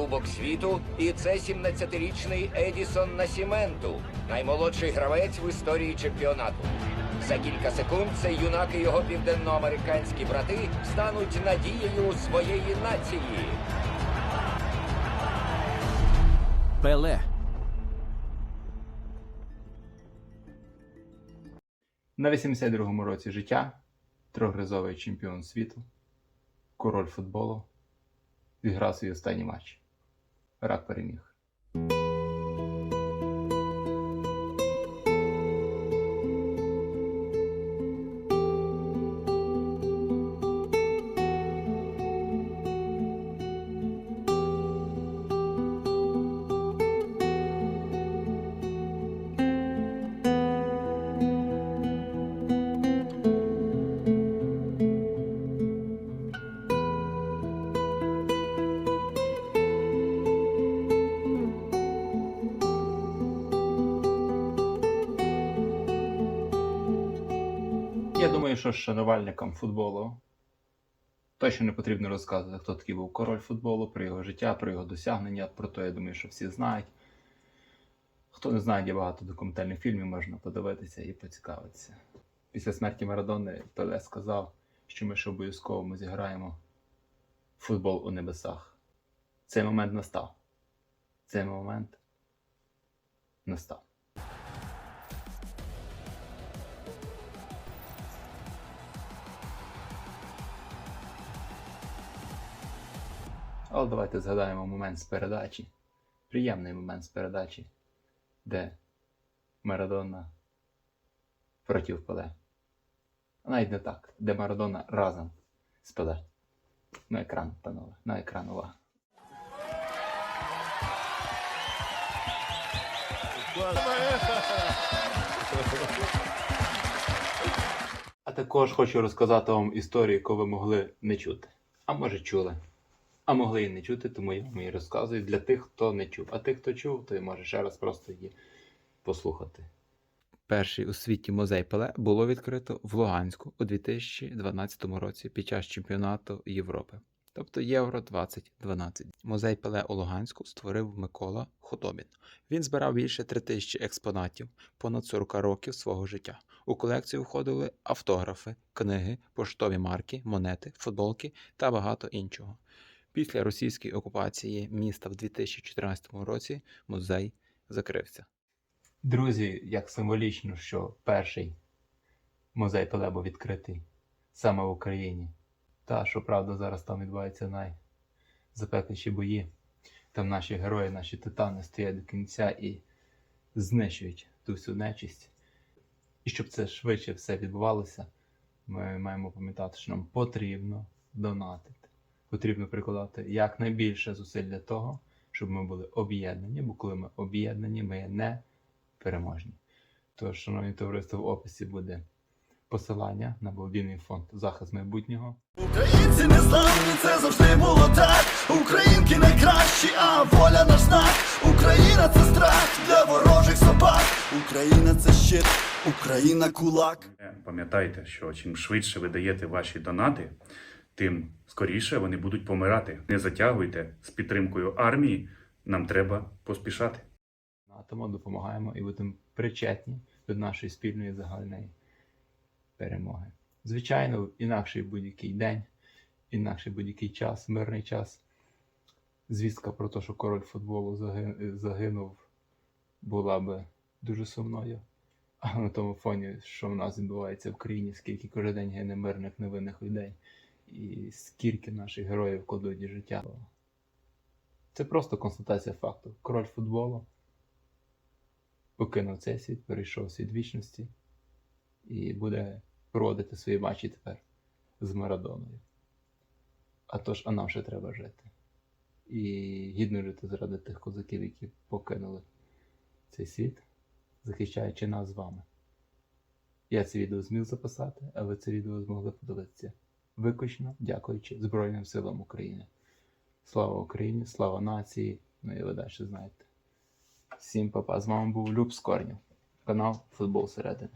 Кубок світу, і це 17-річний Едісон Насіменту, наймолодший гравець в історії чемпіонату. За кілька секунд цей юнак і його південноамериканські брати стануть надією своєї нації. Пеле. На 82-му році життя трьохразовий чемпіон світу, король футболу, зіграв свій останній матч. Рак переміг. Думаю, що шанувальникам футболу точно не потрібно розказувати, хто такий був король футболу, про його життя, про його досягнення. Про то, я думаю, що всі знають. Хто не знає, є багато документальних фільмів, можна подивитися і поцікавитися. Після смерті Марадони Пеле сказав, що ми ще обов'язково ми зіграємо футбол у небесах. Цей момент настав. Цей момент настав. Але давайте згадаємо момент з передачі. Приємний момент з передачі, де Марадона проти Пеле. Навіть не так, де Марадона разом з Пеле. На екран, панове, на екран увага. А також хочу розказати вам історію, яку ви могли не чути. А може чули. А могли і не чути, тому я вам її розказую для тих, хто не чув. А тих, хто чув, то може ще раз просто її послухати. Перший у світі музей Пеле було відкрито в Луганську у 2012 році під час чемпіонату Європи, тобто Євро 2012. Музей Пеле у Луганську створив Микола Худобін. Він збирав більше 3000 експонатів понад 40 років свого життя. У колекцію входили автографи, книги, поштові марки, монети, футболки та багато іншого. Після російської окупації міста в 2014 році музей закрився. Друзі, як символічно, що перший музей Пеле відкритий саме в Україні. Та, що правда, зараз там відбуваються найзапекліші бої. Там наші герої, наші титани стоять до кінця і знищують ту всю нечисть. І щоб це швидше все відбувалося, ми маємо пам'ятати, що нам потрібно донатити. Потрібно прикладати якнайбільше зусиль для того, щоб ми були об'єднані, бо коли ми об'єднані, ми не переможні. Тож, шановні товариство, в описі буде посилання на благодійний фонд Захист майбутнього. Українці не зламні, це завжди було так. Українки найкращі, а воля наш знак. Україна це страх для ворожих собак. Україна це щит, Україна кулак. Пам'ятайте, що чим швидше ви даєте ваші донати, тим скоріше вони будуть помирати. Не затягуйте з підтримкою армії. Нам треба поспішати. Тому допомагаємо і будемо причетні до нашої спільної загальної перемоги. Звичайно, інакший будь-який день, інакший будь-який час, мирний час. Звістка про те, що король футболу загинув, була би дуже сумною. А на тому фоні, що в нас відбувається в країні, скільки кожен день гине мирних невинних людей, і скільки наших героїв кладуть життя. Це просто констатація факту. Король футболу покинув цей світ, перейшов світ вічності і буде проводити свої матчі тепер з Марадоною. А тож, а нам ще треба жити. І гідно жити заради тих козаків, які покинули цей світ, захищаючи нас з вами. Я це відео зміг записати, а ви це відео змогли подивитися виключно дякуючи Збройним силам України. Слава Україні, слава нації! Ну і ви далі знаєте. Всім папа. З вами був Люб Скорнів. Канал Футбол Середини.